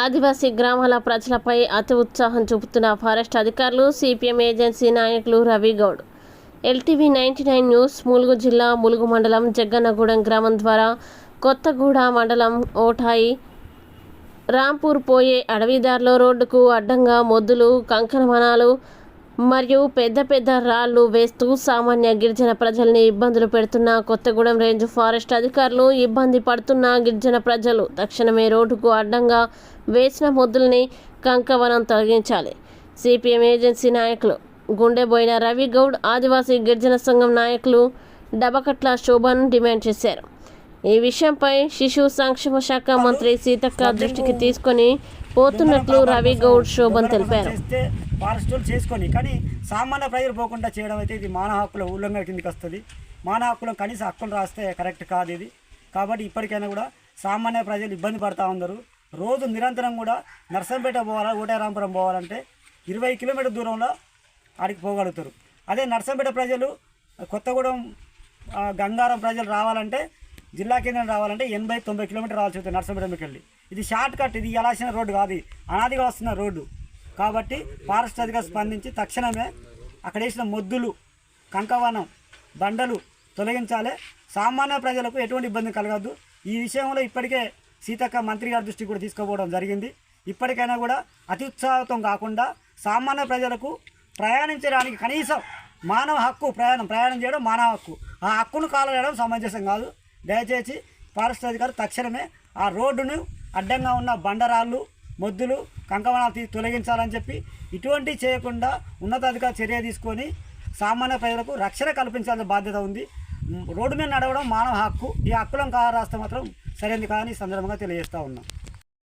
ఆదివాసీ గ్రామాల ప్రజలపై అతి ఉత్సాహం చూపుతున్న ఫారెస్ట్ అధికారులు సిపిఎం ఏజెన్సీ నాయకులు Ravi Goud LTV ninety nine news Mulugu జిల్లా ములుగు మండలం జగ్గన్నగూడెం గ్రామం ద్వారా కొత్తగూడ మండలం ఓటాయి. రాంపూర్ పోయే అడవిదారిలో రోడ్డుకు అడ్డంగా మొద్దులు కంకణమనాలు మరియు పెద్ద పెద్ద రాళ్ళు వేస్తూ సామాన్య గిరిజన ప్రజల్ని ఇబ్బందులు పెడుతున్న కొత్తగూడెం రేంజ్ ఫారెస్ట్ అధికారులు ఇబ్బంది పడుతున్న గిరిజన ప్రజలు తక్షణమే రోడ్డుకు అడ్డంగా వేసిన మొద్దుల్ని కంకవనం తొలగించాలి. సిపిఎం ఏజెన్సీ నాయకులు గుండెబోయిన రవి గౌడ్ ఆదివాసీ గిరిజన సంఘం నాయకులు డబకట్ల శోభన్ డిమాండ్ చేశారు. ఈ విషయంపై శిశు సంక్షేమ శాఖ మంత్రి సీతక్క దృష్టికి తీసుకొని పోతున్నట్లు రవి గౌడ్ శోభన్ తెలిపారు. చేస్తే చేసుకొని కానీ సామాన్య ప్రజలు పోకుండా చేయడం అయితే ఇది మానవ హక్కుల ఉల్లంఘన కిందకి వస్తుంది. మానవ హక్కులను కనీస హక్కులు రాస్తే కరెక్ట్ కాదు ఇది. కాబట్టి ఇప్పటికైనా కూడా సామాన్య ప్రజలు ఇబ్బంది పడతా ఉన్నారు. రోజు నిరంతరం కూడా నర్సంపేట పోవాలా ఓటారాంపురం పోవాలంటే ఇరవై కిలోమీటర్ దూరంలో ఆడికి పోగలుగుతారు. అదే నర్సంపేట ప్రజలు కొత్తగూడెం గంగారం ప్రజలు రావాలంటే జిల్లా కేంద్రం రావాలంటే ఎనభై తొంభై కిలోమీటర్ రావాల్సి వస్తుంది నర్సంపేటకి వెళ్ళి ఇది షార్ట్ కట్ ఇది ఎలాసిన రోడ్డు కాదు అనాదిగా వస్తున్న రోడ్డు. కాబట్టి ఫారెస్ట్ అధికారి స్పందించి తక్షణమే అక్కడ వేసిన మొద్దులు కంకవనం బండలు తొలగించాలి. సామాన్య ప్రజలకు ఎటువంటి ఇబ్బంది కలగద్దు. ఈ విషయంలో ఇప్పటికే సీతక్క మంత్రి గారి దృష్టికి కూడా తీసుకుపోవడం జరిగింది. ఇప్పటికైనా కూడా అతి ఉత్సాహతం కాకుండా సామాన్య ప్రజలకు ప్రయాణించడానికి కనీసం మానవ హక్కు ప్రయాణం ప్రయాణం చేయడం మానవ హక్కు. ఆ హక్కును కాలవేయడం సమంజసం కాదు. దయచేసి ఫారెస్ట్ అధికారులు తక్షణమే ఆ రోడ్డును అడ్డంగా ఉన్న బండరాళ్ళు మొద్దులు కంకవనాలు తొలగించాలని చెప్పి ఇటువంటి చేయకుండా ఉన్నతాధికారి చర్య తీసుకొని సామాన్య ప్రజలకు రక్షణ కల్పించాల్సిన బాధ్యత ఉంది. రోడ్డు మీద నడవడం మానవ హక్కు. ఈ హక్కులను కారాస్తే మాత్రం సరైనది కాదని సందర్భంగా తెలియజేస్తా ఉన్నాం.